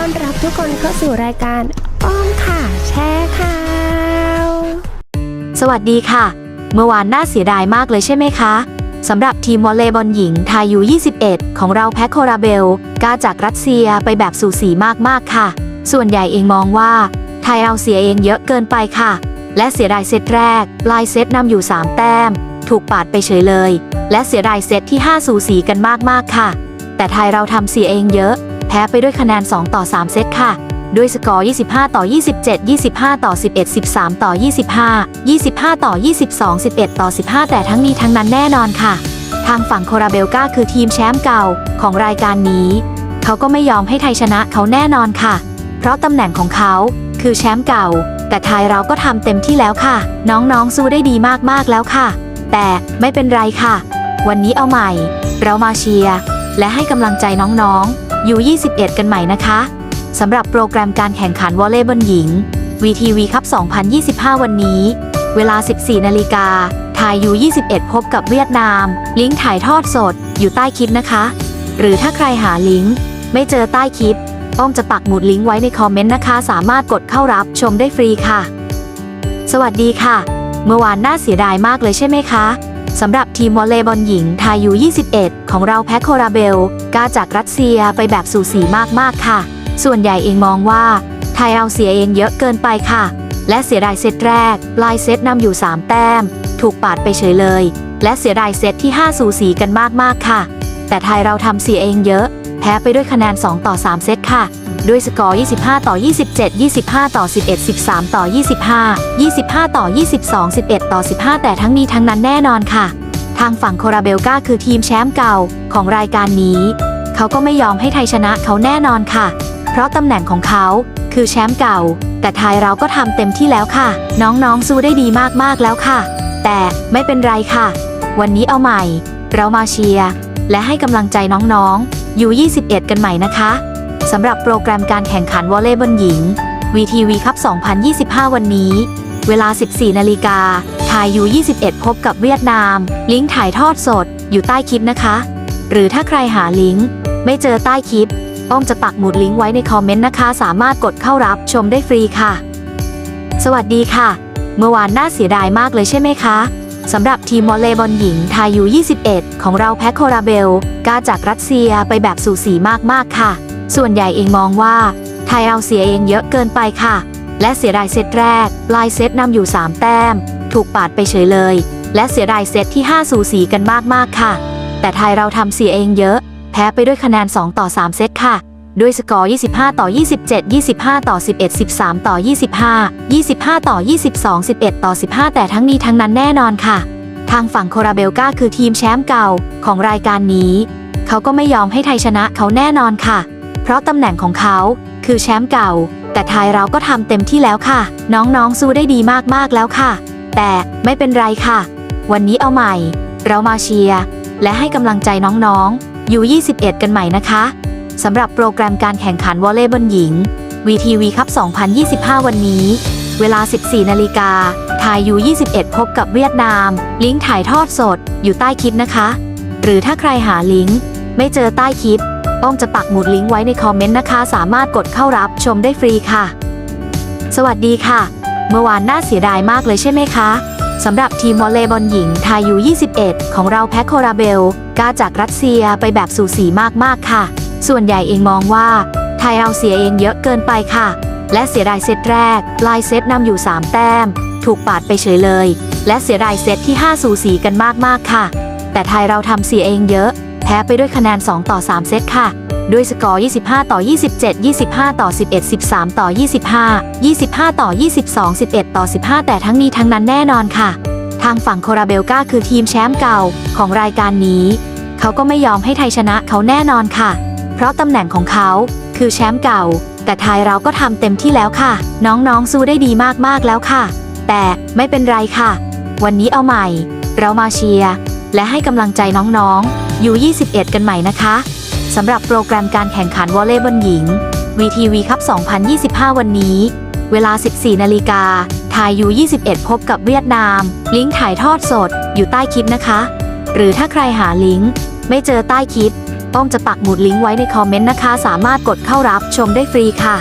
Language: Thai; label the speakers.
Speaker 1: ต้อนรับทุกคนเข้าสู่รายการอ้อมค่ะแชร์ข่าว
Speaker 2: สวัสดีค่ะ เมื่อวานน่าเสียดายมากเลยใช่ไหมคะสำหรับทีมวอลเลย์บอลหญิงไทยยู21 ของเราแพ็คโคราเบลกาจากรัสเซียไปแบบสูสีมากๆค่ะ ส่วนใหญ่เองมองว่าไทยเราเสียเองเยอะเกินไปค่ะ และเสียดายเซตแรกปลายเซตนำอยู่ 3 แต้ม ถูกปาดไปเฉยเลย และเสียดายเซตที่ 5 สูสีกันมากๆค่ะ แต่ไทยเราทำเสียเองเยอะ แพ้ไปด้วยคะแนน 2 ต่อ 3 เซตค่ะ ด้วยสกอร์ 25 ต่อ 27 25 ต่อ 11 13 ต่อ 25 25 ต่อ 22 11 ต่อ 15 แต่ทั้งนี้ทั้งนั้นแน่นอนค่ะ ทางฝั่งโคราเบลกาคือทีมแชมป์เก่าของรายการนี้ เขาก็ไม่ยอมให้ไทยชนะเขาแน่นอนค่ะ เพราะตำแหน่งของเขาคือแชมป์เก่า แต่ไทยเราก็ทำเต็มที่แล้วค่ะ น้องๆสู้ได้ดีมากๆแล้วค่ะ แต่ไม่เป็นไรค่ะ วันนี้เอาใหม่ เรามาเชียร์ และให้กำลังใจน้องๆอยู่21 กันใหม่นะคะสำหรับโปรแกรมการแข่งขันวอลเลย์บอลหญิง VTV คัพ2025 วันนี้ เวลา 14 นาฬิกาไทยยู21 พบกับเวียดนาม ลิงก์ถ่ายทอดสดอยู่ใต้คลิปนะคะ หรือถ้าใครหาลิงก์ไม่เจอใต้คลิปอ้อมจะปักหมุดลิงก์ไว้ในคอมเมนต์นะคะ สามารถกดเข้ารับชมได้ฟรีค่ะ สวัสดีค่ะ เมื่อวานน่าเสียดายมากเลยใช่ไหมคะ สำหรับทีมวอลเลย์บอลหญิงไทยยู21 ของเราแพ็คโคราเบลกาจากรัสเซียไปแบบสูสีมาก ๆ ค่ะ ส่วนใหญ่เองมองว่า ไทยเราเสียเองเยอะเกินไปค่ะ และเสียดายเซตแรกปลายเซตนำอยู่ 3 แต้ม ถูกปาดไปเฉยเลย และเสียดายเซตที่ 5 สูสีกันมาก ๆ ค่ะ แต่ไทยเราทำเสียเองเยอะ แพ้ไปด้วยคะแนน 2 ต่อ 3 เซตค่ะ ด้วยสกอร์ 25 ต่อ 27 25 ต่อ 11 13 ต่อ 25 25 ต่อ 22 11 ต่อ 15 แต่ทั้งนี้ทั้งนั้นแน่นอนค่ะ ทางฝั่งโคราเบลกาคือทีมแชมป์เก่าของรายการนี้ เขาก็ไม่ยอมให้ไทยชนะเขาแน่นอนค่ะ เพราะตำแหน่งของเขาคือแชมป์เก่า แต่ไทยเราก็ทำเต็มที่แล้วค่ะ น้องๆสู้ได้ดีมากๆแล้วค่ะ แต่ไม่เป็นไรค่ะ วันนี้เอาใหม่ เรามาเชียร์และให้กำลังใจน้องๆอยู่ 21 กันใหม่นะคะ สำหรับโปรแกรมการแข่งขันวอลเลย์บอลหญิง VTV คัพ2025 วันนี้ เวลา 14 นาฬิกาไทยยู21 พบกับเวียดนาม ลิงก์ถ่ายทอดสด อยู่ใต้คลิปนะคะ หรือถ้าใครหาลิงก์ ไม่เจอใต้คลิป อ้อมจะปักหมุดลิงก์ไว้ในคอมเมนต์นะคะ สามารถกดเข้ารับชมได้ฟรีค่ะ สวัสดีค่ะ เมื่อวานน่าเสียดายมากเลยใช่ไหมคะสำหรับทีมวอลเลย์บอลหญิงไทยยู21 ของเราแพ็คโคราเบล กาจากรัสเซียไปแบบสูสีมากๆค่ะ ส่วนใหญ่เองมองว่า ไทยเราเสียเองเยอะเกินไปค่ะ และเสียดายเซตแรกปลายเซตนำอยู่ 3 แต้ม ถูกปาดไปเฉยเลย และเสียดายเซตที่ 5 สูสีกันมากๆค่ะ แต่ไทยเราทำเสียเองเยอะ แพ้ไปด้วยคะแนน 2 ต่อ 3 เซตค่ะ ด้วยสกอร์ 25 ต่อ 27 25 ต่อ 11 13 ต่อ 25 25 ต่อ 22 11 ต่อ 15 แต่ทั้งนี้ทั้งนั้นแน่นอนค่ะ ทางฝั่งโคราเบลกาคือทีมแชมป์เก่าของรายการนี้ เขาก็ไม่ยอมให้ไทยชนะเขาแน่นอนค่ะ เพราะตำแหน่งของเขาคือแชมป์เก่า แต่ไทยเราก็ทำเต็มที่แล้วค่ะ น้องๆสู้ได้ดีมากๆแล้วค่ะ แต่ไม่เป็นไรค่ะ วันนี้เอาใหม่ เรามาเชียร์และให้กำลังใจน้องๆอยู่ 21 กันใหม่นะคะสำหรับโปรแกรมการแข่งขันวอลเลย์บอลหญิง VTV คัพ2025 วันนี้ เวลา 14 นาฬิกาไทยยู21 พบกับเวียดนาม ลิงก์ถ่ายทอดสดอยู่ใต้คลิปนะคะ หรือถ้าใครหาลิงก์ไม่เจอใต้คลิป อ้อมจะปักหมุดลิงก์ไว้ในคอมเมนต์นะคะ สามารถกดเข้ารับชมได้ฟรีค่ะ สวัสดีค่ะ เมื่อวานน่าเสียดายมากเลยใช่ไหมคะสำหรับทีมวอลเลย์บอลหญิงไทยยู 21 ของเราแพ็คโคราเบลกาจากรัสเซียไปแบบสูสีมากๆค่ะ ส่วนใหญ่เองมองว่า ไทยเราเสียเองเยอะเกินไปค่ะ และเสียดายเซตแรกปลายเซตนำอยู่ 3 แต้ม ถูกปาดไปเฉยเลย และเสียดายเซตที่ 5 สูสีกันมากๆค่ะ แต่ไทยเราทำเสียเองเยอะ พ้ไปด้วยคะแนน 2 ต่อ 3 เซตค่ะ ด้วยสกอร์ 25 ต่อ 27 25 ต่อ 11 13 ต่อ 25 25 ต่อ 22 11 ต่อ 15 แต่ทั้งนี้ทั้งนั้นแน่นอนค่ะ ทางฝั่งโคราเบลกาคือทีมแชมป์เก่าของรายการนี้ เขาก็ไม่ยอมให้ไทยชนะเขาแน่นอนค่ะ เพราะตำแหน่งของเขาคือแชมป์เก่า แต่ไทยเราก็ทำเต็มที่แล้วค่ะ น้องๆสู้ได้ดีมากๆแล้วค่ะ แต่ไม่เป็นไรค่ะ วันนี้เอาใหม่ เรามาเชียร์ และให้กำลังใจน้องๆ อยู่ 21 กันใหม่นะคะสำหรับโปรแกรมการแข่งขันวอลเลย์บอลหญิง VTV คัพ2025 วันนี้ เวลา 14 นาฬิกาไทยยู21 พบกับเวียดนาม ลิงก์ถ่ายทอดสดอยู่ใต้คลิปนะคะ หรือถ้าใครหาลิงก์ไม่เจอใต้คลิปอ้อมจะปักหมุดลิงก์ไว้ในคอมเมนต์นะคะ สามารถกดเข้ารับชมได้ฟรีค่ะ